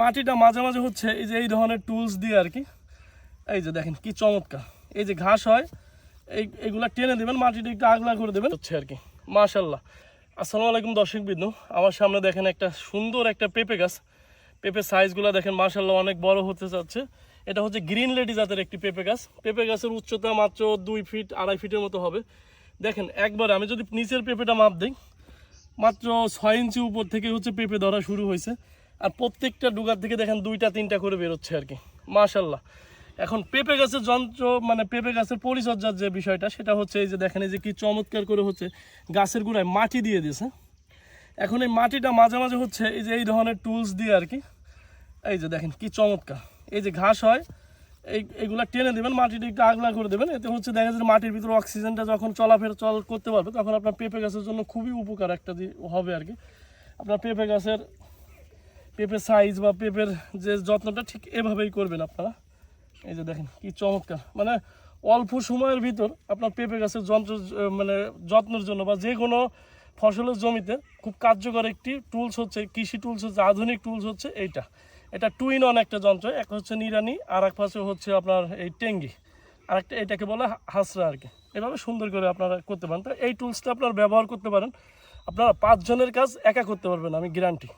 মাটিটা মাঝে মাঝে হচ্ছে এই যে এই ধরনের টুলস দিয়ে আর কি। এই যে দেখেন কি চমৎকার। এই যে ঘাস হয় এই এগুলা টেনে দেবেন মাটিটা একটু আগলা করে দেবেন। হচ্ছে আর কি। মাশাল্লাহ আসসালামু আলাইকুম দর্শক বিন্দু আমার সামনে দেখেন একটা সুন্দর একটা পেঁপে গাছ। পেঁপে সাইজগুলো দেখেন মাশাল্লাহ অনেক বড় হতে যাচ্ছে। এটা হচ্ছে গ্রিন লেডি জাতের একটি পেঁপে গাছ। পেঁপে গাছের উচ্চতা মাত্র দুই ফিট আড়াই ফিটের মতো হবে। দেখেন একবার আমি যদি নিচের পেঁপেটা মাপ দিই মাত্র ছয় ইঞ্চি উপর থেকে হচ্ছে পেঁপে ধরা শুরু হয়েছে। আর প্রত্যেকটা ডুগার থেকে দেখেন দুইটা, তিনটা করে বেরোচ্ছে আর কি। মাশাল্লাহ এখন পেঁপে গাছের যন্ত্র মানে পেঁপে গাছের পরিচর্যার যে বিষয়টা, সেটা হচ্ছে এই যে দেখেন, এই যে কি চমৎকার করে হচ্ছে গাছের গোড়ায় মাটি দিয়ে দিয়েছে। এখন এই মাটিটা মাঝে মাঝে হচ্ছে এই যে এই ধরনের টুলস দিয়ে আর কি, এই যে দেখেন কি চমৎকার। এই যে ঘাস হয়, এই, এগুলা টেনে দেবেন, মাটিটা একটু আগলা করে দেবেন, এতে হচ্ছে দেখা যাচ্ছে মাটির ভিতরে অক্সিজেনটা যখন চলাফেরা, চল করতে পারবে, তখন আপনার পেঁপে গাছের জন্য খুবই উপকার একটা হবে আর কি। আপনার পেঁপে গাছের পেঁপে সাইজ বা পেঁপের যে যত্নটা ঠিক এভাবেই করবেন আপনারা। এই যে দেখেন, কি চমৎকার। মানে অল্প সময়ের ভিতর আপনার পেঁপে গাছের যন্ত্র মানে যত্নের জন্য বা যে কোনো ফসলের জমিতে খুব কার্যকর একটি টুলস হচ্ছে, কৃষি টুলস হচ্ছে, আধুনিক টুলস হচ্ছে এইটা। এটা টু ইন অন একটা যন্ত্র, এক হচ্ছে নিরানি আর এক পাশে হচ্ছে আপনার এই টেঙ্গি। আর একটা এটাকে বলে হাসরা আর কি। এভাবে সুন্দর করে আপনারা করতে পারেন। তো এই টুলসটা আপনারা ব্যবহার করতে পারেন। আপনারা পাঁচজনের কাজ একা করতে পারবেন, আমি গ্যারান্টি